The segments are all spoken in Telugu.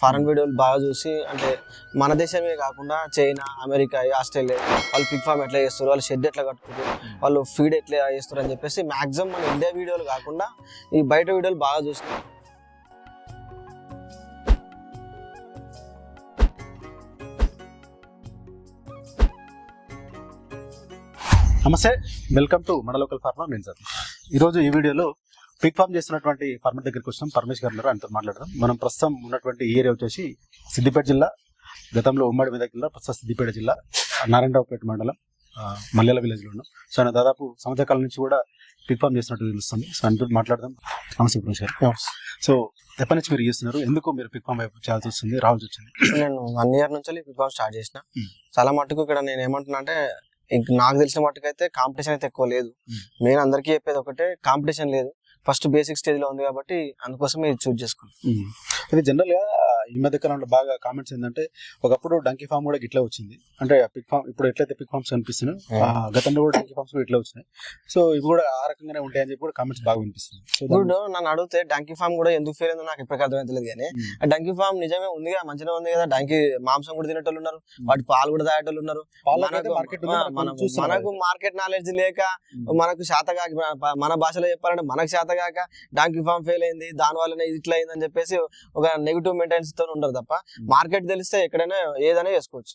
ఫారెన్ వీడియోలు బాగా చూసి అంటే మన దేశమే కాకుండా చైనా అమెరికా ఆస్ట్రేలియా వాళ్ళు పిక్ ఫామ్ ఎట్లా చేస్తారు వాళ్ళు షెడ్ ఎట్లా కట్టుకుంటారు వాళ్ళు ఫీడ్ ఎట్లా చేస్తారు అని చెప్పేసి మాక్సిమం మన ఇండియా వీడియోలు కాకుండా ఈ బయట వీడియోలు బాగా చూస్తాం నమస్తే వెల్కమ్ టు మన లోకల్ ఫార్మర్ నేను సార్. ఈరోజు ఈ వీడియోలో పిక్ ఫార్మ్ చేస్తున్నటువంటి ఫార్మర్ దగ్గరికి వచ్చినాం పరమేష్ గారు ఆయనతో మాట్లాడదాం. మనం ప్రస్తుతం ఉన్నటువంటి ఏరియా వచ్చేసి సిద్దిపేట జిల్లా గతంలో ఉమ్మడి మెదక్ జిల్లా ప్రస్తుతం సిద్దిపేట జిల్లా నారాయణరావుపేట మండలం మల్లెల విలేజ్లో ఉన్నాం. సో ఆయన దాదాపు సంవత్సర కాలం నుంచి కూడా పిక్ ఫార్మ్ చేస్తున్నట్టు తెలుస్తుంది. సో ఆయనతో మాట్లాడదాం. నమస్తే పరమేష్ గారు. సో ఎప్పటి నుంచి మీరు చేస్తున్నారు? ఎందుకు మీరు పిక్ ఫార్మ్ వైపు చేయాల్సి వస్తుంది? రావాల్సి వచ్చింది? నేను వన్ ఇయర్ నుంచి పిక్ ఫామ్ స్టార్ట్ చేసిన. చాలా మట్టుకు ఇక్కడ నేను ఏమంటున్నా అంటే ఇంక నాకు తెలిసిన మట్టుకు అయితే కాంపిటీషన్ అయితే ఎక్కువ లేదు. నేను అందరికీ చెప్పేది ఒకటే కాంపిటీషన్ లేదు. ఫస్ట్ బేసిక్ స్టేజ్లో ఉంది కాబట్టి అందుకోసమే చూజ్ చూస్ ఇది జనరల్గా ఈ మధ్య కాలంలో బాగా కామెంట్స్ ఏంటంటే ఒకప్పుడు డంకీ ఫామ్ కూడా ఇట్లా వచ్చింది. అంటే పిక్ ఫామ్ ఇప్పుడు ఎట్లయితే పిక్ ఫామ్స్ కనిపిస్తున్నాయి గతంలో కూడా డంకీ ఫామ్స్ కూడా ఇట్లా వచ్చినాయి. సో ఇవి కూడా ఆ రకంగానే ఉంటాయని చెప్పి కూడా కామెంట్స్ బాగా వినిపిస్తుంది ఇప్పుడు నన్ను అడిగితే డంకీ ఫామ్ కూడా ఎందుకు ఫెయిల్ అయిందో నాకు ఇప్పటికీ అర్థమవుతలేదు కానీ డంకీ ఫామ్ నిజమే ఉంది కదా మంచిగా ఉంది కదా డంకీ మాంసం కూడా తినేటోళ్ళు ఉన్నారు వాటి పాలు కూడా తాగేటోళ్ళు ఉన్నారు. మనకు- మార్కెట్ నాలెడ్జ్ లేక. మనకు శాతగాక మన- మన భాషలో చెప్పాలంటే మనకు శాతగాక డాంకీ ఫామ్ ఫెయిల్ అయింది దాని వల్లనే ఇట్లా అయింది అని చెప్పేసి ఒక నెగిటివ్ మెయింటెనెన్స్ తో ఉండరు తప్ప మార్కెట్ తెలిస్తే ఎక్కడైనా ఏదైనా చేసుకోవచ్చు.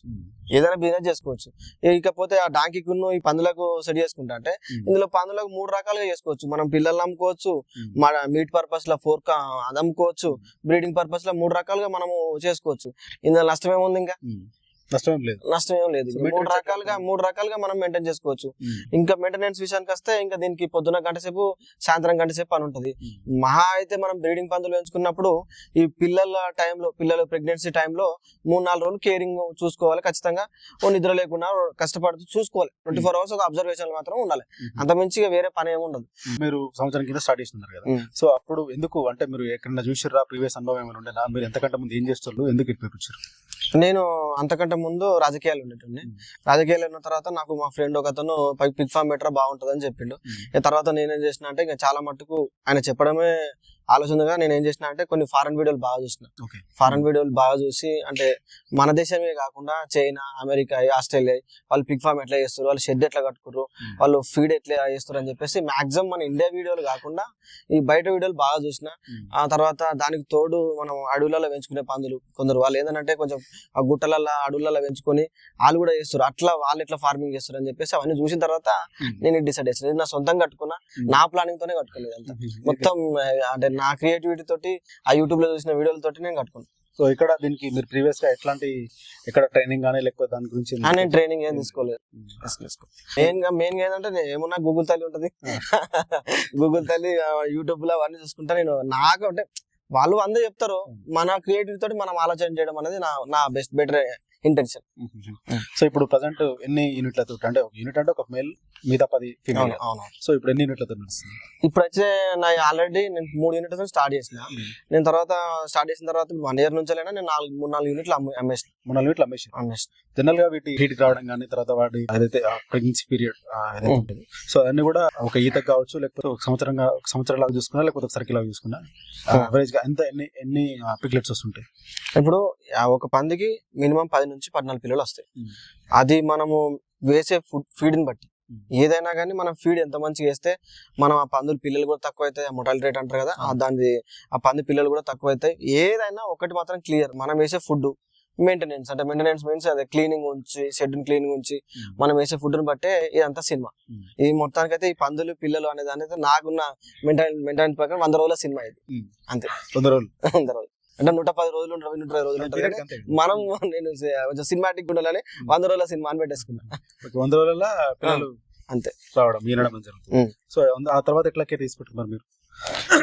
ఏదైనా బిజినెస్ చేసుకోవచ్చు. ఇకపోతే ఆ డాంకీకి ఈ పందులకు సెట్ చేసుకుంటా అంటే ఇందులో పందులకు మూడు రకాలుగా చేసుకోవచ్చు. మనం పిల్లల్ని అమ్ముకోవచ్చు. మన మీట్ పర్పస్లో ఫోర్ అమ్ముకోవచ్చు బ్రీడింగ్ పర్పస్లో మూడు రకాలుగా మనము చేసుకోవచ్చు. ఇందులో నష్టం ఏముంది ఇంకా. నష్టం లేదు. నష్టం ఏం లేదు మూడు రకాలుగా? మూడు రకాలుగా మనం మెయింటైన్ చేసుకోవచ్చు. ఉమ్, ఇంకా మెయింటెనెన్స్ విషయానికి వస్తే ఇంకా దీనికి పొద్దున గంట సేపు సాయంత్రం గంట సేపు పని ఉంటుంది. ఉమ్. మహా అయితే మనం బ్రీడింగ్ పందులు పెంచుకున్నప్పుడు ఈ పిల్లల టైంలో పిల్లల ప్రెగ్నెన్సీ టైంలో మూడు నాలుగు రోజులు కేరింగ్ చూసుకోవాలి ఖచ్చితంగా. ఓ నిద్ర లేకుండా కష్టపడుతూ చూసుకోవాలి. ట్వంటీ ఫోర్ అవర్స్ ఒక అబ్జర్వేషన్ మాత్రం ఉండాలి. అంత మించిగా వేరే పని ఏమి ఉండదు. మీరు సంవత్సరం కింద స్టార్ట్ చేస్తున్నారు కదా. సో అప్పుడు ఎందుకు అంటే మీరు ఎక్కడన్నా చూసిర్రా ప్రీవియస్ అనుభవం ఏమైనా ఉండేనా మీరు ఎంతకంటే ముందు ఏం చేస్తారు ఎందుకు ఇటు నేను అంతకంటే ముందు రాజకీయాలు ఉండేటండి. రాజకీయాలు ఉన్న తర్వాత నాకు మా ఫ్రెండ్ ఒక అతను పిక్ ఫామ్ బెటర్ బాగుంటుంది అని చెప్పిండు తర్వాత నేనేం చేసిన అంటే ఇంకా చాలా మట్టుకు ఆయన చెప్పడమే ఆలోచనగా నేను ఏం చేసిన అంటే కొన్ని ఫారెన్ వీడియోలు బాగా చూసిన ఫారెన్ వీడియోలు బాగా చూసి అంటే మన దేశమే కాకుండా చైనా అమెరికా ఆస్ట్రేలియా వాళ్ళు పిక్ ఫామ్ ఎట్లా చేస్తారు వాళ్ళు షెడ్ ఎట్లా కట్టుకుర్రు వాళ్ళు ఫీడ్ ఎట్లా చేస్తారు అని చెప్పేసి మాక్సిమం మన ఇండియా వీడియోలు కాకుండా ఈ బయట వీడియోలు బాగా చూసిన. ఆ తర్వాత దానికి తోడు మనం అడవులలో పెంచుకునే పందులు కొందరు. వాళ్ళు ఏంటంటే కొంచెం ఆ గుట్టలలో అడవులలో పెంచుకొని వాళ్ళు కూడా చేస్తారు అట్లా వాళ్ళు ఎట్లా ఫార్మింగ్ చేస్తారు అని చెప్పేసి అవన్నీ చూసిన తర్వాత నేను డిసైడ్ చేస్తాను ఇది నా సొంతంగా కట్టుకున్నా. నా ప్లానింగ్ తోనే కట్టుకోలేదు మొత్తం అంటే నా క్రియేటివిటీ తోటి ఆ యూట్యూబ్లో చూసిన వీడియోల తోటి నేను కట్టుకున్నాను సో ఇక్కడ దీనికి మీరు ప్రీవియస్గా ఎట్లాంటి ఎక్కడ ట్రైనింగ్ కానీ లేకపోతే దాని గురించి నేను ట్రైనింగ్ ఏం తీసుకోలేదు. మెయిన్గా మెయిన్గా ఏంటంటే నేను ఏమున్నా గూగుల్ తల్లి ఉంటది. గూగుల్ తల్లి యూట్యూబ్లో అవన్నీ చూసుకుంటా నేను నాకు అంటే వాళ్ళు అందరూ చెప్తారు మన క్రియేటివ్ తోటి మనం ఆలోచన చేయడం అనేది నా నా బెస్ట్ బెటర్ ఇంటెన్షన్ సో ఇప్పుడు ప్రజెంట్ ఎన్ని యూనిట్లతో అంటే ఒక యూనిట్ అంటే ఒక మేల్ మిగతా పది ఫీమేల్ సో ఇప్పుడు ఎన్ని యూనిట్లతో నడుస్తుంది? ఇప్పుడు వచ్చే నా ఆల్రెడీ నేను మూడు యూనిట్స్ స్టార్ట్ చేసిన. నేను తర్వాత స్టార్ట్ చేసిన తర్వాత వన్ ఇయర్ నుంచి నేను నాలుగు మూడు నాలుగు యూనిట్లు అమ్మే- అమ్మేసిన. మూడు నాలుగు యూనిట్లు అమ్మేసి అమ్మేసిన. జనరల్గా వీటి హీట్ రావడం కానీ తర్వాత వాటి ఏదైతే ప్రెగ్నెన్సీ పీరియడ్ Mm. సో అన్ని కూడా ఒక ఈత కావచ్చు లేకపోతే ఒక సంవత్సరంగా ఒక సంవత్సరం లాగా చూసుకున్నా లేకపోతే ఒక సర్కిల్ లాగా చూసుకున్నా Mm. అవరేజ్గా ఎంత ఎన్ని ఎన్ని పిక్లెట్స్ వస్తుంటాయి ఇప్పుడు ఆ ఒక పందికి మినిమం పది నుంచి పద్నాలుగు పిల్లలు వస్తాయి. అది మనము వేసే ఫుడ్ ఫీడ్ని బట్టి. ఏదైనా కానీ మనం ఫీడ్ ఎంత మంచిగా వేస్తే మనం ఆ పందులు పిల్లలు కూడా తక్కువ అవుతాయి మొటాలిటీ రేట్ అంటారు కదా ఆ దాని ఆ పంది పిల్లలు కూడా తక్కువ అవుతాయి ఏదైనా ఒకటి మాత్రం క్లియర్ మనం వేసే ఫుడ్ మెయింటెనెన్స్ అంటే మెయింటెనెన్స్ మీన్స్ అదే క్లీనింగ్ ఉంచి షెడ్ క్లీనింగ్ ఉంచి మనం వేసే ఫుడ్ని బట్టే ఇదంతా సినిమా. ఈ మొత్తానికైతే ఈ పందులు పిల్లలు అనేది అనేది నాకున్న మెయింటెనెన్స్ మెయింటెనెన్స్ ప్రకారం వంద రోజుల సినిమా ఇది. అంతే. వంద రోజులు. వంద రోజులు. అంటే నూట పది రోజులు ఉంటుంది నూట ఇరవై రోజులు ఉంటుంది. మనం నేను కొంచెం సినిమాటిక్ ఉండాలని వంద రోజుల సినిమా అని పెట్టేసుకున్నా. వంద రోజుల పిల్లలు అంతే. రావడం జరుగుతుంది. సో ఆ తర్వాత ఎట్లా కేర్ తీసుకుంటున్నారు మీరు?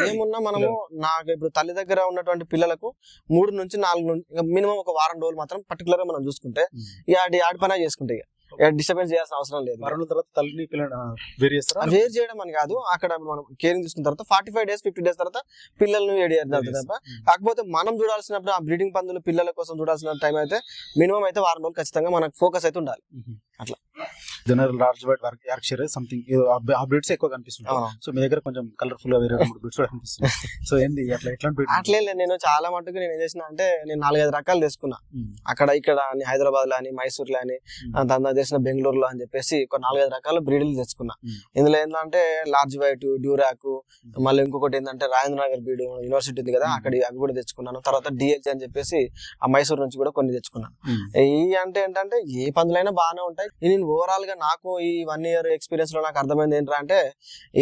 ఏమున్నా మనము నాకు ఇప్పుడు తల్లి దగ్గర ఉన్నటువంటి పిల్లలకు మూడు నుంచి నాలుగు నుంచి మినిమం ఒక వారం రోజులు మాత్రం పర్టికులర్గా మనం చూసుకుంటే ఇక ఆడి ఆడి పని చేసుకుంటే ఇక. డిస్టర్బెన్స్ చేయాల్సిన అవసరం లేదు. రోజుల తర్వాత తల్లిని వేరు చేస్తారా? వేరు చేయడం అని కాదు. అక్కడ మనం కేరింగ్ తీసుకున్న తర్వాత forty five days fifty days తర్వాత పిల్లల్ని వేడి చేస్తారు తప్ప. కాకపోతే మనం చూడాల్సినప్పుడు ఆ బ్రీడింగ్ పందులు పిల్లల కోసం చూడాల్సిన టైం అయితే మినిమం అయితే వారం రోజులు ఖచ్చితంగా మనకు ఫోకస్ అయితే ఉండాలి. మ్మ్. అట్లా. General large white work Yorkshire something ఆ బ్రీడ్స్ ఎక్కువ కనిపిస్తుంటాయి. అవును. సో మీ దగ్గర కొంచెం కలర్ఫుల్గా వేరే రెండు బ్రీడ్స్ కూడా కనిపిస్తుంది సో ఏంది అట్లా ఎట్లాంటి? అట్లే నేను చాలా మటుకు నేను ఏం చేసిన అంటే నేను నాలుగైదు రకాలు తీసుకున్నా అక్కడ ఇక్కడ అని హైదరాబాద్లో అని మైసూర్లో అని దాని తెలిసిన బెంగళూరులో అని చెప్పేసి ఒక నాలుగైదు రకాల బ్రీడ్లు తెచ్చుకున్నా. ఇందులో ఏంటంటే లార్జ్ వైట్ డ్యూరాక్ మళ్ళీ ఇంకొకటి ఏంటంటే రాజేంద్ర నగర్ బీడు యూనివర్సిటీ ఉంది కదా. అక్కడ అవి కూడా తెచ్చుకున్నాను. తర్వాత డిఎల్జీ అని చెప్పేసి ఆ మైసూర్ నుంచి కూడా కొన్ని తెచ్చుకున్నాను ఈ అంటే ఏంటంటే ఏ పందులైనా బాగానే ఉంటాయి. నేను ఓవరాల్గా నాకు ఈ వన్ ఇయర్ ఎక్స్పీరియన్స్లో నాకు అర్థమైంది ఏంటంటే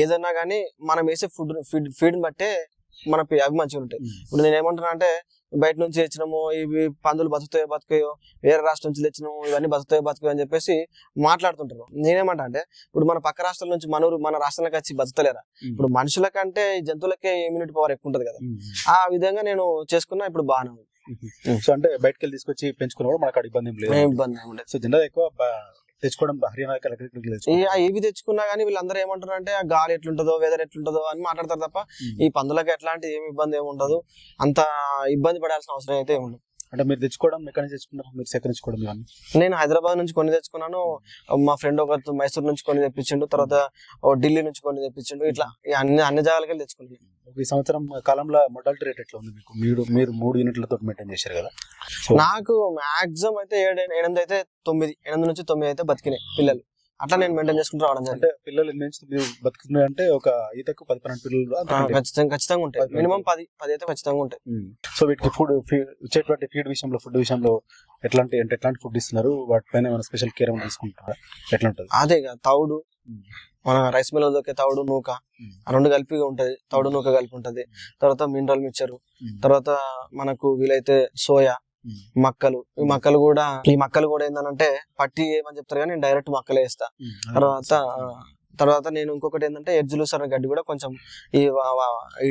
ఏదన్నా కానీ మనం వేసే ఫుడ్ ఫీడ్ ఫీడ్ బట్టే మన అవి మంచిగా ఉంటాయి. ఇప్పుడు నేను ఏమంటున్నా అంటే బయట నుంచి తెచ్చినాము ఇవి పందులు బతుకుతాయో బతుకాయో వేరే రాష్ట్రం నుంచి తెచ్చినాము ఇవన్నీ బతుకుతాయో బతుకాయో అని చెప్పేసి మాట్లాడుతుంటారు. నేనేమంటా అంటే ఇప్పుడు మన పక్క రాష్ట్రాల నుంచి మన ఊరు మన రాష్ట్రానికి వచ్చి బతుకుతలేరా? ఉమ్, ఇప్పుడు మనుషుల కంటే జంతువులకే ఇమ్యూనిటీ పవర్ ఎక్కువ ఉంటది కదా ఆ విధంగా నేను చేసుకున్నా ఇప్పుడు బాగానే ఉంది. సో అంటే బయటకు వెళ్ళి తీసుకొచ్చి పెంచుకున్నా కూడా మనకు ఇబ్బంది లేదు. ఇబ్బంది ఏమి ఉండదు సో జనరల్ ఎక్కువ తెచ్చుకోవడం హర్యానా ఇవి తెచ్చుకున్నా గానీ వీళ్ళందరూ ఏమంటారు అంటే ఆ గాలి ఎట్లుంటదో వెదర్ ఎట్లుంటదో అని మాట్లాడతారు తప్ప. ఈ పందులకు ఎట్లాంటి ఏమి ఇబ్బంది ఏమి ఉండదు. అంత ఇబ్బంది పడాల్సిన అవసరం అయితే ఏమి ఉండదు. అంటే మీరు తెచ్చుకోవడం ఎక్కడి నుంచి తెచ్చుకున్నారు మీరు సేకరించుకోవడం ఇవన్నీ నేను హైదరాబాద్ నుంచి కొన్ని తెచ్చుకున్నాను. మా ఫ్రెండ్ ఒక మైసూర్ నుంచి కొన్ని తెప్పించిండు తర్వాత ఢిల్లీ నుంచి కొన్ని తెప్పించిండు ఇట్లా అన్ని అన్ని జాగాలకి తెచ్చుకున్నాను. ఈ సంవత్సరం కాలంలో మొడాలిటీ రేట్ ఎట్లా ఉంది మీకు? మీరు మీరు మూడు యూనిట్లతో మెయింటైన్ చేశారు కదా? నాకు మాక్సిమం అయితే ఏడు ఎనిమిది అయితే తొమ్మిది ఎనిమిది నుంచి తొమ్మిది అయితే బతికినాయి పిల్లలు. అట్లా నేను మెయింటైన్ చేసుకుంటూ రావడం జరిగింది. అంటే పిల్లలు ఎన్ని నుంచి మీరు అంటే ఒక ఈతకు పది పన్నెండు పిల్లలు ఆ, అంతకంటే ఖచ్చితంగా ఖచ్చితంగా ఉంటాయి. పది మినిమం పది పది అయితే ఖచ్చితంగా ఉంటాయి. ఉమ్. సో వీటికి ఫుడ్ ఇచ్చేటువంటి ఫీడ్ విషయంలో ఫుడ్ విషయంలో ఎట్లాంటి అంటే ఎట్లాంటి ఫుడ్ ఇస్తున్నారు? వాటిపైన ఏమైనా స్పెషల్ కేర్ ఏమైనా తీసుకుంటారా? ఎట్లా ఉంటుంది? అదే కదా తౌడు. మన రైస్ మిల్ దొరికే తౌడు నూక. ఆ రెండు కలిపి ఉంటది. తౌడు నూక కలిపి ఉంటది. తర్వాత మినరల్ మిక్చర్. తర్వాత మనకు వీలైతే సోయా. మక్కలు. ఈ మక్కలు కూడా ఈ మక్కలు కూడా ఏంటంటే పట్టి ఏమని చెప్తారు కానీ నేను డైరెక్ట్ మక్కలే వేస్తా. తర్వాత తర్వాత నేను ఇంకొకటి ఏంటంటే ఎడ్జులు సర గడ్డి కూడా కొంచెం ఈ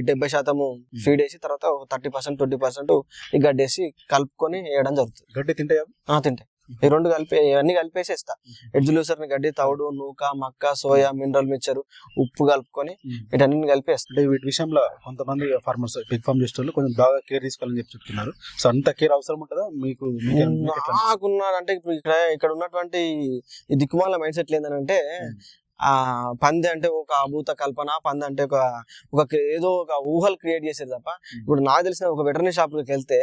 డెబ్బై శాతము ఫీడ్ వేసి తర్వాత థర్టీ పర్సెంట్ ట్వంటీ పర్సెంట్ ఈ గడ్డి వేసి కలుపుకొని వేయడం జరుగుతుంది. గడ్డి తింటాయా? తింటాయి. ఈ రెండు కలిపి ఇవన్నీ కలిపేసేస్తా. ఎడ్జులు సర గడ్డి తవుడు నూక మక్క సోయా మినరల్ మిక్చర్ ఉప్పు కలుపుకొని వీటన్ని కలిపేస్తా. అంటే వీటి విషయంలో కొంతమంది ఫార్మర్స్ పిగ్ ఫార్మ్ చేసే వాళ్ళు కొంచెం బాగా కేర్ తీసుకోవాలని చెప్పి చెప్తున్నారు. సో అంత కేర్ అవసరం ఉంటుందా? మీకు? నాకున్న అంటే ఇక్కడ ఇక్కడ ఉన్నటువంటి ఈ దిక్కుమాల మైండ్ సెట్ ఏంటంటే ఆ పంది అంటే ఒక అభూత కల్పన పంది అంటే ఒక ఒక ఏదో ఒక ఊహలు క్రియేట్ చేసేది తప్ప ఇప్పుడు నాకు తెలిసిన ఒక వెటర్నరీ షాప్కి వెళ్తే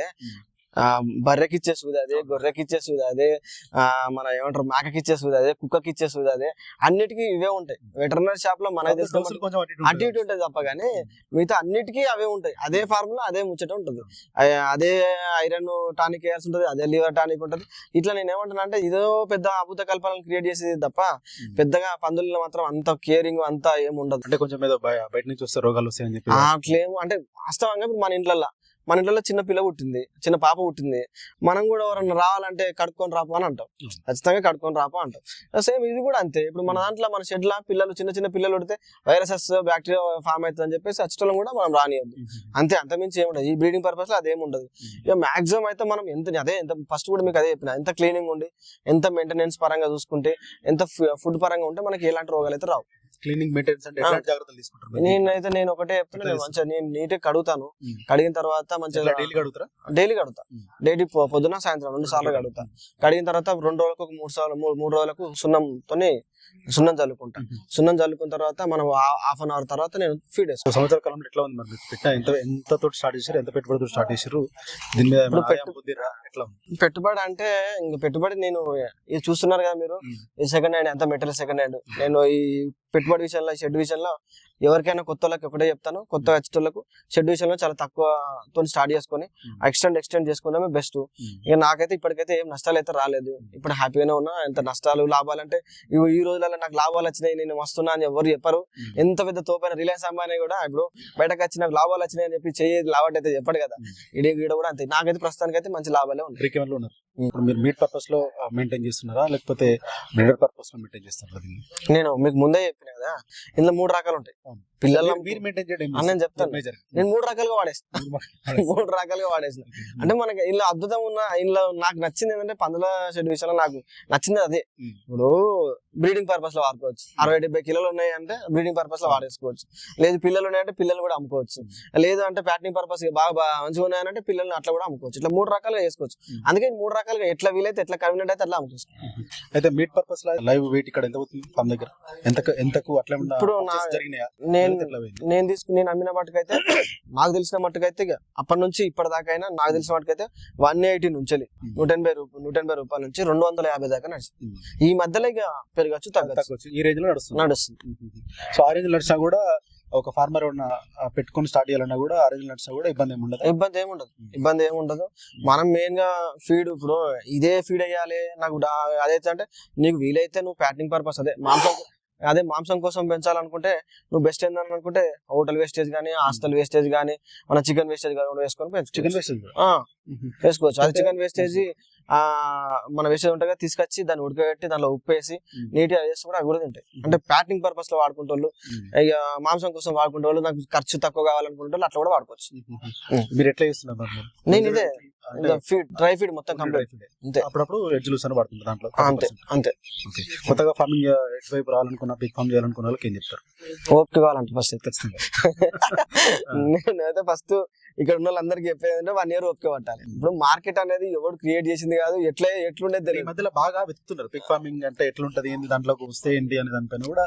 ఆ బర్రెకి ఇచ్చే సూది అదే గొర్రెకి ఇచ్చే సూది అదే ఆ మన ఏమంటారు మేకకి ఇచ్చే సూది అదే కుక్కకి ఇచ్చే సూది అదే అన్నిటికీ ఇవే ఉంటాయి వెటర్నరీ షాప్లో మనకి అటు ఇటు ఉంటాయి. ఉంటుంది తప్ప కానీ మిగతా అన్నిటికీ అవే ఉంటాయి. అదే ఫార్ములా అదే ముచ్చట ఉంటుంది. అదే ఐరన్ టానిక్ వేయాల్సి ఉంటుంది అదే లివర్ టానిక్ ఉంటుంది. ఇట్లా నేను ఏమంటున్నా అంటే ఇదో పెద్ద అభూత కల్పనలు క్రియేట్ చేసేది తప్ప పెద్దగా పందుల్లో మాత్రం అంత కేరింగ్ అంతా ఏమి ఉండదు. అంటే కొంచెం ఏదో బయ- బయట నుంచి వస్తే రోగాలు వస్తాయని చెప్పి ఆ అట్లేం అంటే వాస్తవంగా ఇప్పుడు మన ఇంట్లో మన ఇంట్లో చిన్న పిల్ల పుట్టింది చిన్న పాప పుట్టింది. మనం కూడా ఎవరన్నా రావాలంటే కడుక్కొని రాపో అని అంటాం. ఖచ్చితంగా కడుక్కొని రాపో అంటాం. సేమ్ ఇది కూడా అంతే. ఇప్పుడు మన దాంట్లో మన షెడ్ల పిల్లలు చిన్న చిన్న పిల్లలు ఉడితే వైరసెస్ బ్యాక్టీరియా ఫామ్ అవుతుంది అని చెప్పేసి అచ్చటం కూడా మనం రానియద్దు. అంతే అంతమించి ఏముండదు. ఈ బ్రీడింగ్ పర్పస్లో అదేం ఉండదు. ఇక మాక్సిమం అయితే మనం ఎంత అదే ఎంత ఫస్ట్ కూడా మీకు అదే చెప్పిన ఎంత క్లీనింగ్ ఉండి ఎంత మెయింటెనెన్స్ పరంగా చూసుకుంటే ఎంత ఫుడ్ పరంగా ఉంటే మనకి ఎలాంటి రోగాలు అయితే రావు. క్లీనింగ్ మెయింటెనెన్స్ అంటే జాగ్రత్తలు తీసుకుంటారు? నేనైతే నేను ఒకటే చెప్తున్నా నేను మంచిగా నేను నీట్ కడుగుతాను. కడిగిన తర్వాత మంచిగా డైలీ కడుగుతారా? డైలీ కడుగుతా. డైలీ పొద్దున సాయంత్రం రెండు సార్లు కడుగుతా. కడిగిన తర్వాత రెండు రోజులకు మూడు సార్లు మూడు మూడు రోజులకు సున్నంతోని సున్నం చల్లుకుంటా. సున్నం చల్లుకున్న తర్వాత మనం హాఫ్ అన్ అవర్ తర్వాత నేను ఫీడ్ వేస్తాను సంవత్సర కాలంలో ఎట్లా ఉంది మరి? మీకు పెట్టిన ఎంత ఎంత తోటి స్టార్ట్ చేశారు ఎంత పెట్టుబడితో స్టార్ట్ చేశారు దీని మీద పెట్టు-? ఎట్లా పెట్టుబడి అంటే ఇంక పెట్టుబడి నేను ఇది చూస్తున్నారు కదా మీరు. ఈ సెకండ్ హ్యాండ్ ఎంత మెటీరియల్ సెకండ్ హ్యాండ్ నేను ఈ పెట్టుబడి విషయంలో షెడ్ విషయంలో ఎవరికైనా కొత్త వాళ్ళకి ఒకటే చెప్తాను. కొత్త వచ్చేటోళ్ళకు షెడ్ విషయంలో చాలా తక్కువ తో స్టార్ట్ చేసుకొని. ఎక్స్టెండ్ ఎక్స్టెండ్ చేసుకోవడమే బెస్ట్. ఇక నాకైతే ఇప్పటికైతే ఏం నష్టాలు అయితే రాలేదు. ఇప్పుడు హ్యాపీగానే ఉన్నా ఎంత నష్టాలు లాభాలు అంటే ఇవి ఈ రోజులలో నాకు లాభాలు వచ్చినాయి నేను వస్తున్నా అని ఎవరు చెప్పరు. ఎంత పెద్ద తోపైన రిలయన్స్ అంబానీ కూడా ఇప్పుడు బయటకు వచ్చి నాకు లాభాలు వచ్చినాయి అని చెప్పి చెయ్యి లాభాలు అయితే చెప్పడు కదా. ఇడి గీడ కూడా అంతే. నాకైతే ప్రస్తుతానికి అయితే మంచి లాభాలే ఉన్నాయి. ఉన్నారు. ఇప్పుడు మీరు మీట్ పర్పస్లో మెయింటైన్ చేస్తున్నారా? లేకపోతే బ్రీడర్ పర్పస్లో మెయింటైన్ చేస్తున్నారా నేను మీకు ముందే చెప్పిన కదా? ఇందులో మూడు రకాలు ఉంటాయి. పిల్లల నేను చెప్తాను. నేను మూడు రకాలుగా వాడేస్తాను మూడు రకాలుగా వాడేసిన. అంటే మనకి ఇందులో అద్భుతం ఉన్న ఇందులో నాకు నచ్చింది ఏంటంటే పందుల షెడ్ విషయంలో నాకు నచ్చింది అదే. ఇప్పుడు బ్రీడింగ్ పర్పస్లో వాడుకోవచ్చు అరవై డెబ్బై కిలోలు ఉన్నాయి అంటే బ్రీడింగ్ పర్పస్లో వాడేసుకోవచ్చు. లేదు పిల్లలు ఉన్నాయంటే పిల్లలు కూడా అమ్ముకోవచ్చు. లేదు అంటే ప్యాటర్నింగ్ పర్పస్ బాగా మంచిగా ఉన్నాయంటే పిల్లల్ని అట్లా కూడా అమ్ముకోవచ్చు. ఇట్లా మూడు రకాలుగా చేసుకోవచ్చు. Hmm. అందుకే మూడు రకాలుగా ఎట్లా వీలైతే ఎట్లా కన్వీనియంట్ అయితే అట్లా అమ్ముకోవచ్చు. అయితే మీట్ పర్పస్ లైవ్ వెయిట్ ఇక్కడ ఎంత అవుతుంది ఫామ్ దగ్గర? ఎంతకు ఎంతకు అట్లా ఇప్పుడు నేను తీసుకు నేను అమ్మిన మట్టుకైతే నాకు తెలిసిన మట్టుకైతే ఇక అప్పటి నుంచి ఇప్పటిదాకా అయినా నాకు తెలిసిన మట్టుకైతే వన్ ఎయిటీ నుంచి నూట ఎనభై రూపాయలు నూట ఎనభై రూపాయల నుంచి రెండు వందల యాభై దాకా నడుస్తుంది. ఈ మధ్యలో ఇక పెరగచ్చు తగ్గచ్చు. ఈ రేంజ్లో నడుస్తుంది. నడుస్తుంది. సో ఆ రేంజ్ నడిచినా కూడా ఒక ఫార్మర్ ఉన్న పెట్టుకొని స్టార్ట్ చేయాలన్నా కూడా ఆ రేంజ్ నడిచినా కూడా ఇబ్బంది ఏమి ఉండదు. ఇబ్బంది ఏమి ఉండదు. ఇబ్బంది ఏమి ఉండదు. మనం మెయిన్గా ఫీడ్ ఇప్పుడు ఇదే ఫీడ్ వేయాలి నాకు అదైతే అంటే నీకు వీలైతే నువ్వు ప్యాటింగ్ పర్పస్ అదే. మాంసం అదే మాంసం కోసం పెంచాలనుకుంటే నువ్వు బెస్ట్ ఏందని అనుకుంటే హోటల్ వేస్టేజ్ కానీ హాస్టల్ వేస్టేజ్ కానీ మన చికెన్ వేస్టేజ్ కానీ వేసుకొని చికెన్ వేస్ట్ ఆ, వేసుకోవచ్చు. అది చికెన్ వేస్టేజ్ ఆ మన వేస్టేజ్ కదా, తీసుకొచ్చి దాన్ని ఉడకబెట్టి దానిలో ఉప్పు వేసి నీట్గా చేస్తే కూడా అవి కూడా తింటాయి. అంటే ప్యాటింగ్ పర్పస్లో వాడుకుంటే వాళ్ళు ఇక మాంసం కోసం వాడుకుంటే వాళ్ళు నాకు ఖర్చు తక్కువ కావాలనుకుంటే వాళ్ళు అట్లా కూడా వాడుకోవచ్చు. మీరు ఎట్లా చేస్తున్నారు? నేను ఇదే. ఫీడ్ డ్రై ఫీడ్ మొత్తం కంప్లీట్. అంతే. అప్పుడప్పుడు ఎడ్జ్ పడుతుంది దాంట్లో అంతే అంతే. కొత్తగా ఫార్మింగ్ ఎటువైపు రావాలనుకున్న బిగ్ ఫార్మ్ చేయాలనుకున్న వాళ్ళకి ఏం చెప్తారు? ఓపిక కావాలంటే ఫస్ట్ ఖచ్చితంగా. నేనైతే ఫస్ట్ ఇక్కడ ఉన్న వాళ్ళందరికీ చెప్పేది అంటే వన్ ఇయర్ ఓపిక పట్టాలి. ఇప్పుడు మార్కెట్ అనేది ఎవరు క్రియేట్ చేసింది కాదు ఎట్లా ఎట్లుండేది ఈ తెలియదు. మధ్యలో బాగా వెతుకుతున్నారు. పిక్ ఫార్మింగ్ అంటే ఎట్లుంటది ఏంది దాంట్లోకి వస్తే ఏంటి అనే దానిపైన కూడా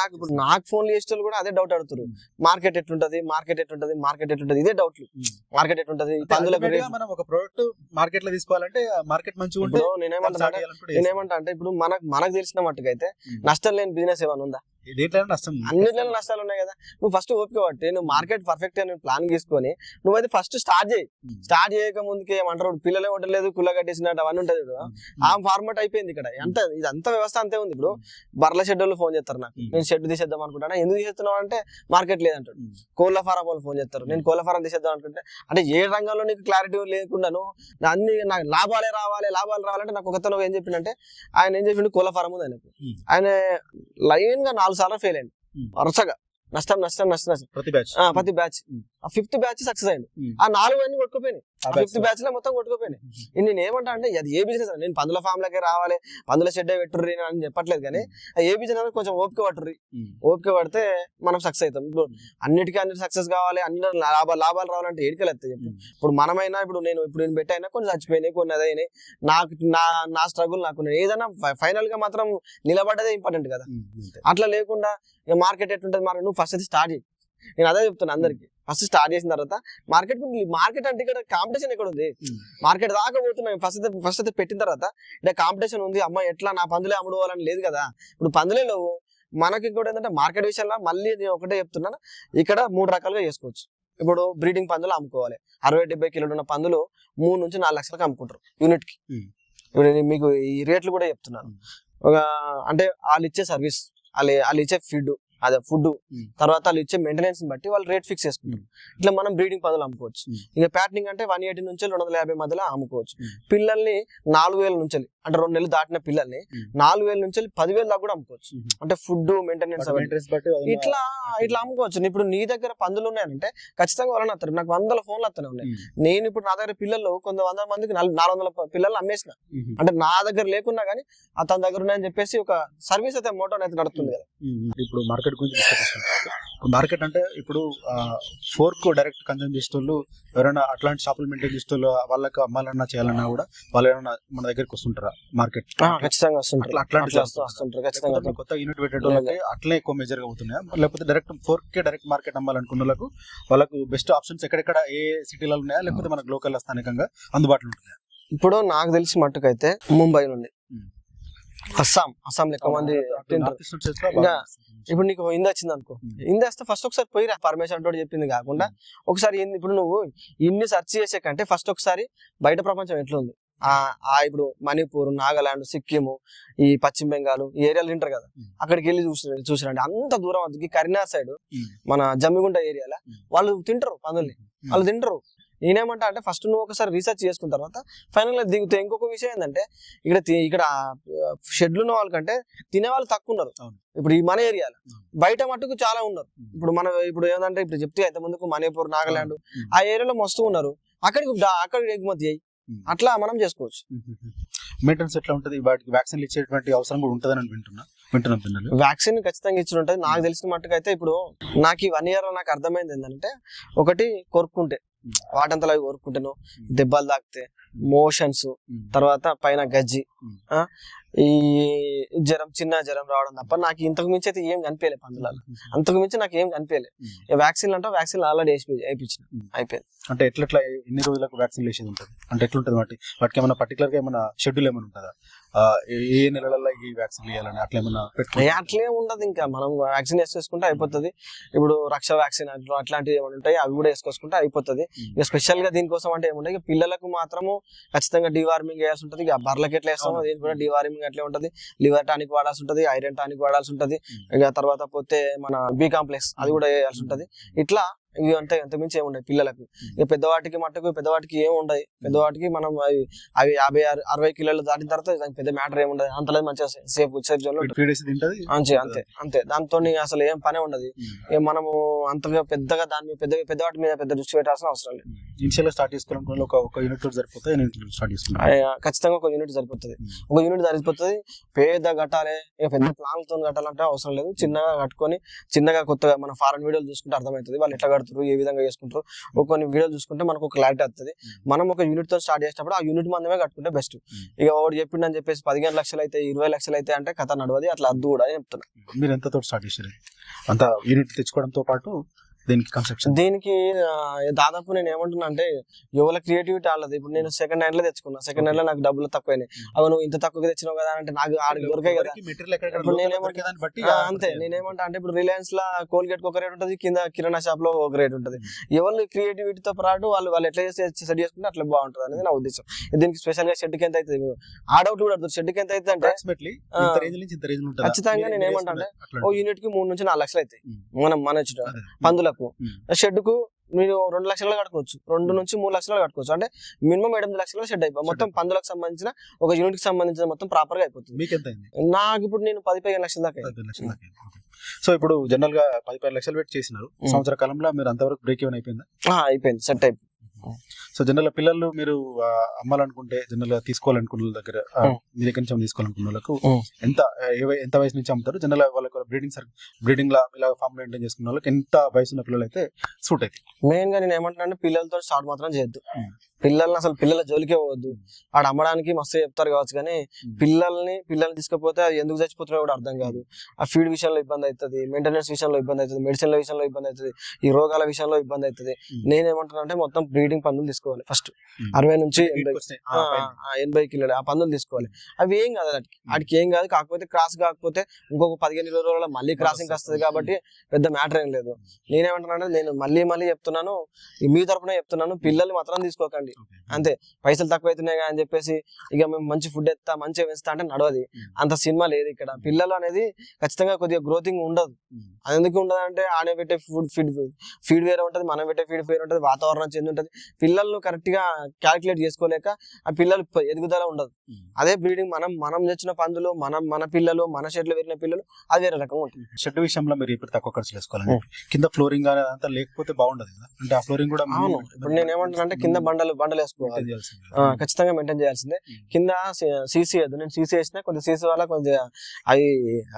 నాకు ఇప్పుడు నాకు ఫోన్ చేసే కూడా అదే డౌట్ అడుగుతారు మార్కెట్ ఎట్లుంటది మార్కెట్ ఎట్లుంటది మార్కెట్ ఎట్లుంటది ఇదే డౌట్లు. మార్కెట్ ఎట్లుంటది మనం ఒక ప్రోడక్ట్ మార్కెట్లో తీసుకోవాలంటే మార్కెట్ మంచిగా నేనేమంటా అంటే ఇప్పుడు మనకు మనకు తెలిసిన మట్టుకైతే. నష్టం లేని బిజినెస్ ఏమైనా ఉందా? నష్టం? నష్టాలు ఉన్నాయి కదా. నువ్వు ఫస్ట్ ఓపిక పట్టి. నువ్వు మార్కెట్ పర్ఫెక్ట్ నువ్వు ప్లాన్ తీసుకొని నువ్వైతే ఫస్ట్ స్టార్ట్ చేయి. Hmm. స్టార్ట్ చేయక ముందుకి ఏమంటారు? పిల్లలే ఉండలేదు కుల్ల కట్టేసినట్టు అవన్నీ ఉంటుంది చూడు. ఆ ఫార్మాట్ అయిపోయింది ఇక్కడ. ఎంత ఇది అంత వ్యవస్థ అంతే ఉంది ఇప్పుడు. బర్ల షెడ్ వాళ్ళు ఫోన్ చేస్తారు నాకు. Hmm. నేను షెడ్ తీసేద్దాం అనుకుంటాను? ఎందుకు తీసేస్తున్నావు అంటే మార్కెట్ లేదంటాడు. Hmm. కోళ్ళ ఫారం వాళ్ళు ఫోన్ చేస్తారు. నేను కోళ్ళ ఫారం తీసేద్దాం అనుకుంటే అంటే ఏ రంగంలో నీకు క్లారిటీ లేకుండాను అన్ని నాకు లాభాలే రావాలి లాభాలు రావాలంటే నాకు ఒకతను ఏం చెప్పిండంటే ఆయన ఏం చెప్పిండు? కోళ్ళ ఫారం ఉంది ఆయనకు. Hmm. ఆయన లైన్గా నాలుగు సార్లు ఫెయిల్ Hmm. వరుసగా. నష్టం నష్టం నష్టం ప్రతి బ్యాచ్ ప్రతి బ్యాచ్ ఫిఫ్త్ బ్యాచ్ సక్సెస్ అయింది. Hmm. ఆ నాలుగు అన్ని కొట్టుకుపోయినాయి. ఆ ఫిఫ్త్ బ్యాచ్లో మొత్తం కొట్టుకుపోయినాయి. ఇది నేను ఏమంటా అంటే అది ఏ బిజినెస్ నేను పందుల ఫామ్ లకే రావాలి పందుల షెడ్ పెట్టుర్రి అని చెప్పట్లేదు కానీ ఆ ఏ బిజినెస్ కొంచెం ఓపిక పట్టుర్రి. ఓపిక పడితే మనం సక్సెస్ అవుతాం. ఇప్పుడు అన్నిటికీ అన్ని సక్సెస్ కావాలి అన్ని లాభాలు లాభాలు రావాలంటే ఏడికలు వస్తాయి ఇప్పుడు మనమైనా ఇప్పుడు నేను ఇప్పుడు నేను పెట్టైనా కొన్ని చచ్చిపోయినాయి కొన్ని అదైనాయి నాకు నా నా స్ట్రగుల్ నాకు ఏదైనా ఫైనల్గా మాత్రం నిలబడ్డదే ఇంపార్టెంట్ కదా. అట్లా లేకుండా మార్కెట్ ఎట్లుంటది మార్కెట్ నువ్వు ఫస్ట్ అది స్టార్ట్ చేయి నేను అదే చెప్తున్నా అందరికి. ఫస్ట్ స్టార్ట్ చేసిన తర్వాత మార్కెట్ మార్కెట్ అంటే ఇక్కడ కాంపిటీషన్ ఎక్కడ ఉంది? మార్కెట్ దాకా పోతున్నాయి ఫస్ట్ ఫస్ట్ అయితే పెట్టిన తర్వాత ఇక్కడ కాంపిటీషన్ ఉంది. అమ్మ ఎట్లా నా పందులే అమ్ముకోవాలని లేదు కదా. ఇప్పుడు పందులే లేవు. మనకి కూడా ఏంటంటే మార్కెట్ విషయంలో మళ్ళీ నేను ఒకటే చెప్తున్నాను. ఇక్కడ మూడు రకాలుగా చేసుకోవచ్చు. ఇప్పుడు బ్రీడింగ్ పందులు అమ్ముకోవాలి. అరవై డెబ్బై కిలోలు ఉన్న పందులు మూడు నుంచి నాలుగు లక్షలకు అమ్ముకుంటారు యూనిట్కి Hmm. ఇప్పుడు నేను మీకు ఈ రేట్లు కూడా చెప్తున్నాను. ఒక అంటే వాళ్ళు ఇచ్చే సర్వీస్ వాళ్ళు వాళ్ళు ఇచ్చే ఫీడ్ అదే ఫుడ్. తర్వాత వాళ్ళు ఇచ్చే మెయింటెనెన్స్ బట్టి వాళ్ళు రేట్ ఫిక్స్ చేసుకుంటారు. ఇట్లా మనం బ్రీడింగ్ పందులు అమ్ముకోవచ్చు. ఇక ప్యాటర్నింగ్ అంటే వన్ ఎయిటీ నుంచి రెండు వందల యాభై మధ్యలో అమ్ముకోవచ్చు. పిల్లల్ని నాలుగు వేల నుంచి అంటే రెండు నెలలు దాటిన పిల్లల్ని. నాలుగు వేల నుంచి పదివేల దాకా కూడా అమ్ముకోవచ్చు. అంటే ఫుడ్ మెయింటెనెన్స్ ఇట్లా ఇట్లా అమ్ముకోవచ్చు. ఇప్పుడు నీ దగ్గర పందులు ఉన్నాయంటే ఖచ్చితంగా వాళ్ళని వస్తారు నాకు వందల ఫోన్లు వస్తూనే ఉన్నాయి. నేను ఇప్పుడు నా దగ్గర పిల్లలు కొంత వందల మందికి నాలుగు వందల పిల్లలు అమ్మేసిన. అంటే నా దగ్గర లేకున్నా కానీ అతని దగ్గర ఉన్నాయని చెప్పేసి ఒక సర్వీస్ అయితే మోటో అయితే నడుస్తుంది కదా. ఇప్పుడు మార్కెట్ గురించి డిస్కస్ చేసుకుంటాం మార్కెట్ అంటే ఇప్పుడు ఫోర్క్ డైరెక్ట్ కన్జ్యూమ్ చేసే వాళ్ళు ఎవరైనా అట్లాంటి షాపులు మెయింటైన్ చేసే వాళ్ళు వాళ్ళకి అమ్మాలన్నా చేయాలన్నా కూడా వాళ్ళు ఏమైనా మన దగ్గరికి వస్తుంటారా మార్కెట్? ఖచ్చితంగా వస్తుంటారు. అట్లాంటి. వస్తుంటారు కొత్త యూనిట్ పెట్టే వాళ్ళకి అట్లే ఎక్కువ మేజర్గా అవుతున్నాయా? లేకపోతే డైరెక్ట్ ఫోర్ కే డైరెక్ట్ మార్కెట్ అమ్మాలనుకున్న వాళ్ళకు వాళ్ళకు బెస్ట్ ఆప్షన్స్ ఎక్కడెక్కడ ఏ సిటీలలో ఉన్నాయా? లేకపోతే మనకు లోకల్ స్థానికంగా అందుబాటులో ఉంటున్నాయా? ఇప్పుడు నాకు తెలిసి మట్టుకైతే ముంబై నుండి. అస్సాం. అస్సాం ఎక్కువ మంది ఇప్పుడు నీకు హిందీ వచ్చింది అనుకో. హిందీ వస్తే ఫస్ట్ ఒకసారి పోయిరా పర్మిషన్ తోటి చెప్పింది కాకుండా ఒకసారి ఇప్పుడు నువ్వు ఇన్ని సెర్చ్ చేసే కంటే ఫస్ట్ ఒకసారి బయట ప్రపంచం ఎట్లుంది ఆ ఆ ఇప్పుడు మణిపూర్ నాగాలాండ్ సిక్కిం ఈ పశ్చిమ బెంగాల్ ఈ ఏరియాలు తింటారు కదా. అక్కడికి వెళ్ళి చూసి చూసిరండి అంత దూరం అది కరీంనగర్ సైడ్. మన జమ్మిగుంట ఏరియాలో. వాళ్ళు తింటారు పందుల్ని వాళ్ళు తింటారు నేనేమంటా అంటే ఫస్ట్ నువ్వు ఒకసారి రీసెర్చ్ చేసుకున్న తర్వాత ఫైనల్గా దిగుతే ఇంకొక విషయం ఏంటంటే ఇక్కడ ఇక్కడ షెడ్లు ఉన్న వాళ్ళకంటే తినే వాళ్ళు తక్కువ ఉన్నారు. ఇప్పుడు ఈ మన ఏరియాలో. బయట మట్టుకు చాలా ఉన్నారు. ఇప్పుడు మన ఇప్పుడు ఏంటంటే ఇప్పుడు చెప్తే ఇంత ముందుకు మణిపూర్ నాగాలాండ్ Hmm. ఆ ఏరియాలో మస్తు ఉన్నారు అక్కడికి అక్కడికి ఎగుమతి అయ్యి. అట్లా మనం చేసుకోవచ్చు మెయింటెనెన్స్ ఎట్లా ఉంటుంది వాటికి వ్యాక్సిన్లు ఇచ్చేటువంటి అవసరం కూడా ఉంటుందని వింటున్నా వింటున్నాం జనరల్ వ్యాక్సిన్ ఖచ్చితంగా ఇచ్చి ఉంటుంది నాకు తెలిసిన మట్టుకు అయితే ఇప్పుడు నాకు ఈ వన్ ఇయర్ నాకు అర్థమైంది ఏంటంటే ఒకటి కొరుక్కుంటే. వాటంతలో అవి కొరుక్కుంటాను దెబ్బలు తాకితే మోషన్స్ తర్వాత పైన గజ్జి. ఆ, ఈ జ్వరం చిన్న జ్వరం రావడం తప్ప నాకు ఇంతకు మించి అయితే ఏం కనిపించలేదు పందులలో. అంతకు మించి నాకు ఏం కనిపించలేదు వ్యాక్సిన్ అంటే వ్యాక్సిన్ ఆల్రెడీ వేసి వేయించిన. Hmm. అయిపోయింది. అంటే ఎట్లా ఎన్ని రోజులకు వ్యాక్సిన్ వేసేది ఉంటుంది? అంటే ఎట్లుంటుంది వాటి? వాటికి ఏమైనా పర్టికులర్గా ఏమైనా షెడ్యూల్ ఏమైనా ఉంటుందా? ఏ- నెలలలో ఈ వ్యాక్సిన్ వేయాలని అట్లా ఏమైనా ఏ పెట్టుకో అట్లే ఉండదు ఇంకా. మనం వ్యాక్సిన్ వేసేసుకుంటే అయిపోతుంది. ఇప్పుడు రక్ష వ్యాక్సిన్ అట్లా అట్లాంటివి ఏమైనా ఉంటాయి అవి కూడా వేసుకొసుకుంటే అయిపోతుంది. ఇక స్పెషల్గా దీనికోసం అంటే ఏముంటాయి పిల్లలకు మాత్రము ఖచ్చితంగా డివార్మింగ్ వేయాల్సి ఉంటుంది. ఇక బర్రెలకి ఎట్లా వేస్తామో. దీనికి కూడా డివార్మింగ్ అట్లే ఉంటుంది. లివర్ టానిక్ వాడాల్సి ఉంటుంది ఐరన్ టానిక్ వాడాల్సి ఉంటుంది. ఇక తర్వాత పోతే మన బి కాంప్లెక్స్ అది కూడా వేయాల్సి ఉంటుంది. ఇట్లా ఇవి అంటే ఎంత మించి ఏముండదు పిల్లలకు. ఇక పెద్దవాటికి మట్టుకు పెద్దవాటికి ఏం ఉండదు. పెద్దవాటికి మనం అవి అవి యాభై ఆరు అరవై కిలోలు దాటిన తర్వాత దానికి పెద్ద మ్యాటర్ ఏముండదు అంతలో మంచిగా సేఫ్ సేఫ్ జోన్ అంతే అంతే అంతే. దాంతో అసలు ఏం పనే ఉండదు. ఇక మనము అంతగా పెద్దగా దాని మీద పెద్ద పెద్దవాటి మీద పెద్ద దృష్టి పెట్టాల్సిన అవసరం లేదు. ఇనిషియల్ స్టార్ట్ చేసుకోవాలనుకున్న ఒక ఒక యూనిట్ స్టార్ట్ ఖచ్చితంగా ఒక యూనిట్ సరిపోతుంది. ఒక యూనిట్ సరిపోతుంది. పెద్ద కట్టాలి. ఇక పెద్ద ప్లాన్లతో కట్టాలంటే అవసరం లేదు. చిన్నగా కట్టుకొని చిన్నగా కొత్తగా మన ఫారెన్ వీడియోలు చూసుకుంటే అర్థమవుతుంది. వాళ్ళు ఎట్లా కడుతారు ఏ విధంగా చేసుకుంటారు ఒక కొన్ని వీడియోలు చూసుకుంటే మనకు ఒక క్లారిటీ వస్తుంది మనం ఒక యూనిట్తో స్టార్ట్ చేసినప్పుడు ఆ యూనిట్ మందమే కట్టుకుంటే బెస్ట్ ఇక వాడు చెప్పిండని చెప్పేసి పదిహేను లక్షలు అయితే ఇరవై లక్షలు అయితే అంటే కథ నడవది అట్లా అద్దు కూడా అని చెప్తున్నా. మీరు ఎంత తోటి స్టార్ట్ చేశారు? అంత యూనిట్ తెచ్చుకోవడంతో పాటు దీనికి కన్స్ట్రక్షన్ దీనికి దాదాపు నేను ఏమంటున్నా అంటే యువల క్రియేటివిటీ వాళ్ళది ఇప్పుడు నేను సెకండ్ హ్యాండ్లో తెచ్చుకున్నా. సెకండ్ హ్యాండ్లో నాకు డబ్బులు తక్కువైనాయి. అవి నువ్వు ఇంత తక్కువ తెచ్చినావు కదా అంటే నాకు ఆడికి దొరకాయి కదా. ఇప్పుడు నేనేమంటా- అంతే. నేనేమంటా అంటే ఇప్పుడు రిలయన్స్ లా కోల్గేట్ ఒక రేట్ ఉంటుంది కింద కిరాణా షాప్లో ఒక రేట్ ఉంటుంది. ఎవరు క్రియేటివిటీతో పాటు వాళ్ళు వాళ్ళు ఎట్లా చేసి సెట్ చేసుకుంటే అట్లా బాగుంటుంది అనేది నా ఉద్దేశం. దీనికి స్పెషల్గా షెడ్కి ఎంత అవుతుంది? ఆ డౌట్ కూడా అడుగుతారు. ఎంత అవుతుంది అంటే ఖచ్చితంగా నేను ఏమంటా అంటే, ఓ యూనిట్కి మూడు నుంచి నాలుగు లక్షలు అవుతాయి. ఉమ్. మనం మన పందులకు. షెడ్కు మీరు రెండు లక్షలు కట్టుకోవచ్చు. రెండు నుంచి మూడు లక్షలు కట్టుకోవచ్చు. అంటే మినిమం ఎనిమిది లక్షలు షెడ్ అయిపోయి మొత్తం పందులకు సంబంధించిన ఒక యూనిట్కి సంబంధించిన మొత్తం ప్రాపర్గా అయిపోతుంది. మీకు ఎంత నాకు ఇప్పుడు నేను పది పదిహేను లక్షల దాకా. సో ఇప్పుడు జనరల్గా పది పది లక్షలు పెట్టి చేసినారు. సంవత్సర కాలంలో మీరు అంతవరకు బ్రేక్ ఈవెన్ అయిపోయిందా? అయిపోయింది. సెట్ అయిపోయింది సో జనరల్ పిల్లలు మీరు అమ్మాలనుకుంటే జనరల్ తీసుకోవాలనుకున్న దగ్గర. మీ దగ్గర నుంచి తీసుకోవాలనుకున్న వాళ్ళకు. ఎంత ఎంత వయసు నుంచి అమ్ముతారు జనరల్ వాళ్ళకి బ్రీడింగ్ బ్రీడింగ్ లా ఇలా ఫామ్ మెయింటైన్ చేసుకున్న వాళ్ళకి ఎంత వయసు ఉన్న పిల్లలు అయితే సూట్ అయితే మెయిన్గా నేను ఏమంటున్నా అంటే పిల్లలతో స్టార్ట్ మాత్రం చేయొద్దు. పిల్లల్ని అసలు పిల్లల జోలికే పోవద్దు ఆడ అమ్మడానికి మస్తు చెప్తారు కావచ్చు కానీ. పిల్లల్ని పిల్లల్ని తీసుకపోతే అది ఎందుకు చచ్చిపోతున్నాయో కూడా అర్థం కాదు ఆ ఫీడ్ విషయంలో ఇబ్బంది అవుతుంది మెయింటెనెన్స్ విషయంలో ఇబ్బంది అవుతుంది మెడిసిన్ల విషయంలో ఇబ్బంది అవుతుంది ఈ రోగాల విషయంలో ఇబ్బంది అవుతుంది. నేనేమంటున్నా అంటే మొత్తం బ్రీడింగ్ పందులు తీసుకోవాలి ఫస్ట్. అరవై నుంచి ఎనభై కిలోలు ఆ పందులు తీసుకోవాలి. అవి ఏం కాదు వాటికి. వాటికి ఏం కాదు కాకపోతే క్రాస్ కాకపోతే ఇంకొక పదిహేను ఇరవై రోజుల్లో మళ్ళీ క్రాసింగ్ వస్తుంది. కాబట్టి పెద్ద మ్యాటర్ ఏం లేదు. నేనేమంటున్నాను నేను మళ్ళీ మళ్ళీ చెప్తున్నాను మీ తరపున చెప్తున్నాను పిల్లల్ని మాత్రం తీసుకోకండి. అంతే. పైసలు తక్కువ అవుతున్నాయి అని చెప్పేసి ఇక మేము మంచి ఫుడ్ ఎత్తా మంచిగా పెంచుతా అంటే నడవది. అంత సినిమా లేదు ఇక్కడ. పిల్లలు అనేది ఖచ్చితంగా కొద్దిగా గ్రోతింగ్ ఉండదు. అది ఎందుకు ఉండదు అంటే ఆడే పెట్టే ఫుడ్ ఫీడ్ ఫీడ్ వేరే ఉంటుంది మనం పెట్టే ఫీడ్ వేరే ఉంటుంది వాతావరణం చెంది ఉంటుంది. పిల్లలను కరెక్ట్గా క్యాలిక్యులేట్ చేసుకోలేక ఆ పిల్లలు ఎదుగుదల ఉండదు. అదే బ్రీడింగ్ మనం మనం తెచ్చిన పందులు మనం మన పిల్లలు మన షెడ్లు పెరిగిన పిల్లలు అది వేరే రకంగా ఉంటుంది. షెడ్ విషయంలో మీరు ఇప్పుడు తక్కువ ఖర్చు చేసుకోవాలండి కింద ఫ్లోరింగ్ అంతా లేకపోతే బాగుండదు కదా? అంటే ఆ ఫ్లోరింగ్ కూడా అవును. ఇప్పుడు నేను ఏమంటున్నా అంటే కింద బండలు బండలు వేసుకోవాలి. ఖచ్చితంగా మెయింటైన్ చేయాల్సిందే. కింద సీసీ నేను సీసీ వేసిన కొద్దిగా సీసీ వల్ల కొద్దిగా అవి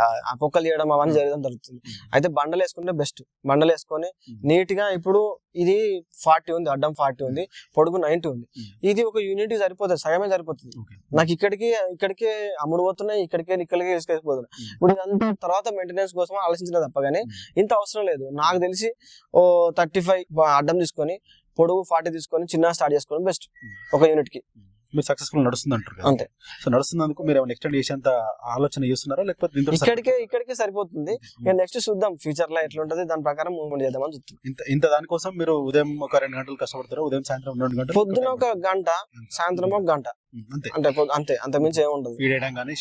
ఆ- పొక్కలు చేయడం అవన్నీ జరగడం జరుగుతుంది. అయితే బండలు వేసుకుంటే బెస్ట్ బండలు వేసుకొని ఉమ్. నీట్గా ఇప్పుడు ఇది ఫార్టీ ఉంది అడ్డం ఫార్టీ ఉంది పొడుగు నైన్టీ ఉంది ఉమ్. ఇది ఒక యూనిట్ సరిపోతుంది సగమే సరిపోతుంది. నాకు ఇక్కడికి ఇక్కడికే అమ్ముడు పోతున్నాయి ఇక్కడికే ఇక్కడికే తీసుకెళ్ళిపోతున్నాయి. ఇప్పుడు ఇదంతా తర్వాత మెయింటెనెన్స్ కోసం ఆలోచించిన తప్ప కానీ. ఇంత అవసరం లేదు నాకు తెలిసి ఓ థర్టీ ఫైవ్ అడ్డం తీసుకొని పొడుగు ఫార్టీ తీసుకొని చిన్న స్టార్ట్ చేసుకోవడం బెస్ట్. ఒక యూనిట్కి మీరు సక్సెస్ఫుల్ నడుస్తుంది అంటారు అంతే. సో నడుస్తున్నందుకు మీరు ఏమైనా ఎక్స్టెండ్ చేసేంత ఆలోచన చేస్తున్నారా? లేకపోతే దీంతో ఇక్కడికే ఇక్కడికే సరిపోతుంది. ఇక నెక్స్ట్ చూద్దాం. ఫ్యూచర్లో ఎట్లా ఉంటది దాని ప్రకారం మూవ్మెంట్ చేద్దామని చూస్తాం ఇంత ఇంత దానికోసం మీరు ఉదయం ఒక రెండు గంటలు కష్టపడతారు? ఉదయం సాయంత్రం రెండు గంటలు పొద్దున ఒక గంట. సాయంత్రం ఒక గంట. అంటే అంతే. అంత మించి ఏమి ఉండదు. ఫీడ్ చేయడం కానీ.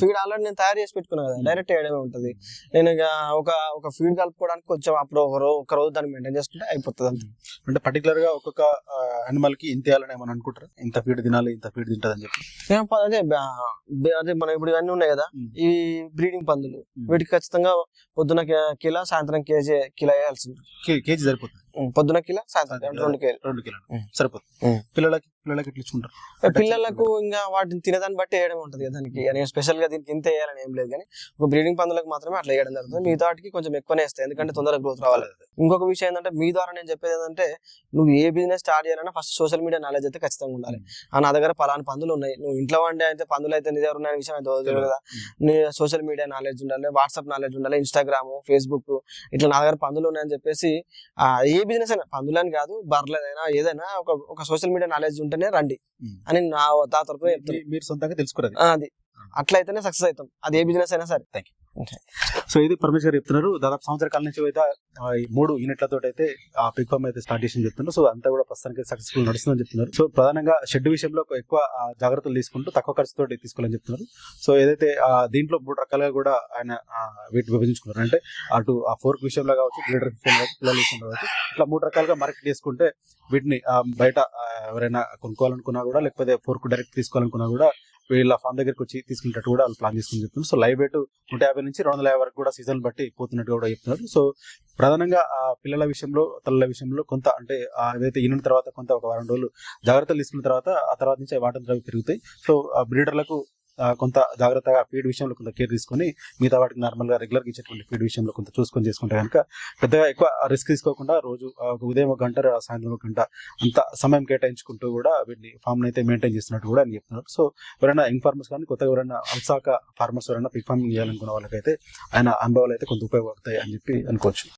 ఫీడ్ ఆల్రెడీ నేను తయారు చేసి పెట్టుకున్నా కదా డైరెక్ట్ వేయడమే ఉంటది. నేను ఇక ఒక ఒక ఫీడ్ కలుపుకోవడానికి కొంచెం అప్పుడు ఒక రోజు ఒక రోజు దాన్ని మెయింటైన్ చేసుకుంటే అయిపోతుంది అంతే. అంటే పర్టికులర్గా ఒక్కొక్క అనిమల్కి ఇంత వేయాలని ఏమని అనుకుంటారా? ఇంత ఫీడ్ తినాలి ఇంత ఫీడ్ తింటదని చెప్పి. ఏం ప- అదే అదే మన ఇప్పుడు ఇవన్నీ ఉన్నాయి కదా. ఈ బ్రీడింగ్ పందులు. వీటికి ఖచ్చితంగా పొద్దున కిలో సాయంత్రం కేజీ కిలో వేయాల్సింది కేజీ సరిపోతుంది. పొద్దున కిలో? సాయంత్రం రెండు కిలో. రెండు. సరిపోతుంది. పిల్లలకి పిల్లలకి ఎట్లా ఇచ్చుకుంటారు? పిల్లలకు ఇంకా వాటిని తినేదాన్ని బట్టి వేయడం ఉంటుంది కదా దానికి. నేను స్పెషల్గా దీనికి ఇంత వేయాలని ఏం లేదు కానీ ఒక బ్రీడింగ్ పందులకు మాత్రమే అట్లా వేయడం జరుగుతుంది. మిగతా వాటికి కొంచెం ఎక్కువనే వేస్తాయి. ఎందుకంటే తొందరగా గ్రోత్ రావాలి. ఇంకొక విషయం ఏంటంటే మీ ద్వారా నేను చెప్పేది ఏంటంటే నువ్వు ఏ బిజినెస్ స్టార్ట్ చేయాలన్నా ఫస్ట్ సోషల్ మీడియా నాలెడ్జ్ అయితే ఖచ్చితంగా ఉండాలి. ఆ నా దగ్గర పలానా పందులు ఉన్నాయి. నువ్వు ఇంట్లో వండే అయితే పందులు అయితే నీ దగ్గర ఉన్న విషయం అయితే తెలియదు కదా. నీ సోషల్ మీడియా నాలెడ్జ్ ఉండాలి వాట్సాప్ నాలెడ్జ్ ఉండాలి ఇన్స్టాగ్రామ్ ఫేస్బుక్ ఇట్లా నా దగ్గర పందులు ఉన్నాయని చెప్పేసి ఆ, ఏ బిజినెస్ అయినా పందులని కాదు బర్లేదైనా ఏదైనా ఒక ఒక సోషల్ మీడియా నాలెడ్జ్ ఉంటేనే రండి. అని నా నా తరపున చెప్తున్నా మీ- మీరు సొంతంగా తెలుసుకున్నది ఆ, అది. అట్లయితేనే సక్సెస్ అవుతాం. అది ఏ బిజినెస్ అయినా సరే. సో ఇది పరమేష్ గారు చెప్తున్నారు. దాదాపు సంవత్సర కాలం నుంచి అయితే ఈ మూడు యూనిట్లతో అయితే ఆ పిక్ ఫామ్ అయితే స్టార్ట్ చేసి చెప్తున్నారు. సో అంతా కూడా ప్రస్తుతానికి సక్సెస్ఫుల్ నడుస్తుందని చెప్తున్నారు. సో ప్రధానంగా షెడ్ విషయంలో ఎక్కువ జాగ్రత్తలు తీసుకుంటూ తక్కువ ఖర్చుతో తీసుకోవాలని చెప్తున్నారు. సో ఏదైతే దీంట్లో మూడు రకాలుగా కూడా ఆయన వీటిని విభజించుకున్నారు. అంటే అటు ఆ ఫోర్క్ విషయంలో కావచ్చు బ్లీడర్ విషయంలో కావచ్చు పిల్లల విషయంలో కావచ్చు ఇట్లా మూడు రకాలుగా మార్కెట్ చేసుకుంటే వీటిని బయట ఎవరైనా కొనుక్కోవాలనుకున్నా కూడా లేకపోతే ఫోర్క్ డైరెక్ట్ తీసుకోవాలనుకున్నా కూడా వీళ్ళ ఫామ్ దగ్గరికి వచ్చి తీసుకునేటట్టు కూడా వాళ్ళు ప్లాన్ చేసుకుని చెప్తున్నారు. సో లైవ్ వెయిట్ నూట యాభై నుంచి రెండు వందల యాభై వరకు కూడా సీజన్ బట్టి పోతున్నట్టు కూడా చెప్తున్నారు. సో ప్రధానంగా ఆ పిల్లల విషయంలో తల్లుల విషయంలో కొంత అంటే ఏదైతే ఈనిన తర్వాత కొంత ఒక వారం రోజులు జాగ్రత్తలు తీసుకున్న తర్వాత ఆ తర్వాత నుంచి వాటర్ అవి పెరుగుతాయి. సో ఆ బ్రీడర్లకు కొంత జాగ్రత్తగా ఫీడ్ విషయంలో కొంత కేర్ తీసుకొని మిగతా వాటికి నార్మల్గా రెగ్యులర్గా ఇచ్చేటువంటి ఫీడ్ విషయంలో కొంత చూసుకొని చేసుకుంటే కనుక పెద్దగా ఎక్కువ రిస్క్ తీసుకోకుండా రోజు ఒక ఉదయం ఒక గంట సాయంత్రం ఒక గంట అంత సమయం కేటాయించుకుంటూ కూడా వీటిని ఫామ్ని అయితే మెయింటైన్ చేస్తున్నట్టు కూడా అని చెప్తున్నారు. సో ఎవరైనా యంగ్ ఫార్మర్స్ కానీ కొత్తగా ఎవరైనా అల్సాక ఫార్మర్స్ ఎవరైనా పిక్ ఫార్మింగ్ చేయాలనుకున్న వాళ్ళకైతే ఆయన అనుభవాలు అయితే కొంత ఉపయోగపడతాయి అని చెప్పి అనుకోవచ్చు.